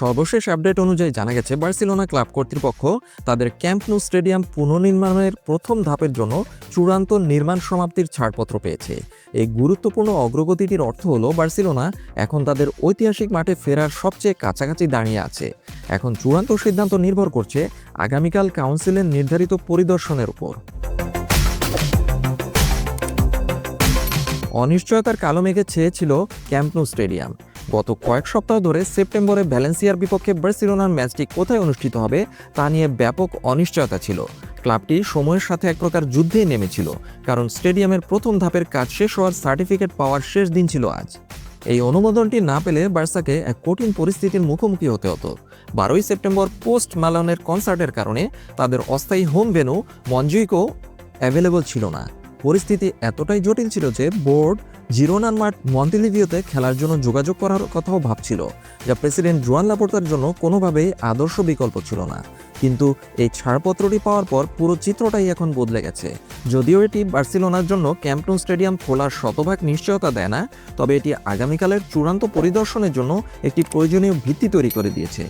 সর্বশেষ আপডেট অনুযায়ী জানা গেছে, বার্সেলোনা ক্লাব কর্তৃপক্ষ তাদের ক্যাম্প নু স্টেডিয়াম পুনর্নির্মাণের প্রথম ধাপের জন্য চূড়ান্ত নির্মাণ সমাপ্তির ছাড়পত্র পেয়েছে। এই গুরুত্বপূর্ণ অগ্রগতিটির অর্থ হলো, বার্সেলোনা এখন তাদের ঐতিহাসিক মাঠে ফেরার সবচেয়ে কাছাকাছি দাঁড়িয়ে আছে। এখন চূড়ান্ত সিদ্ধান্ত নির্ভর করছে আগামীকাল কাউন্সিলের নির্ধারিত পরিদর্শনের উপর। অনিশ্চয়তার কালো মেঘে ছেয়েছিল ক্যাম্পনো স্টেডিয়াম। গত কয়েক সপ্তাহ ধরে সেপ্টেম্বরে ভ্যালেন্সিয়ার বিপক্ষে বার্সেলোনার ম্যাচটি কোথায় অনুষ্ঠিত হবে তা নিয়ে ব্যাপক অনিশ্চয়তা ছিল। ক্লাবটি সময়ের সাথে এক প্রকার যুদ্ধেই নেমেছিল, কারণ স্টেডিয়ামের প্রথম ধাপের কাজ শেষ হওয়ার সার্টিফিকেট পাওয়ার শেষ দিন ছিল আজ। এই অনুমোদনটি না পেলে বার্সাকে এক কঠিন পরিস্থিতির মুখোমুখি হতে হতো। বারোই সেপ্টেম্বর পোস্ট ম্যালনের কনসার্টের কারণে তাদের অস্থায়ী হোম ভেনু মঞ্জুইকো অ্যাভেলেবল ছিল না। পরিস্থিতি এতটাই জটিল ছিল যে বোর্ড জিরোনার মাঠ মন্তেলিভিওতে খেলার জন্য যোগাযোগ করার কথাও ভাবছিল, যা প্রেসিডেন্ট জুয়ান লাপোর্তার জন্য কোনোভাবেই আদর্শ বিকল্প ছিল না। কিন্তু এই ছাড়পত্রটি পাওয়ার পর পুরো চিত্রটাই এখন বদলে গেছে। যদিও এটি বার্সেলোনার জন্য ক্যাম্পটন স্টেডিয়াম খোলার শতভাগ নিশ্চয়তা দেয় না, তবে এটি আগামীকালের চূড়ান্ত পরিদর্শনের জন্য একটি প্রয়োজনীয় ভিত্তি তৈরি করে দিয়েছে।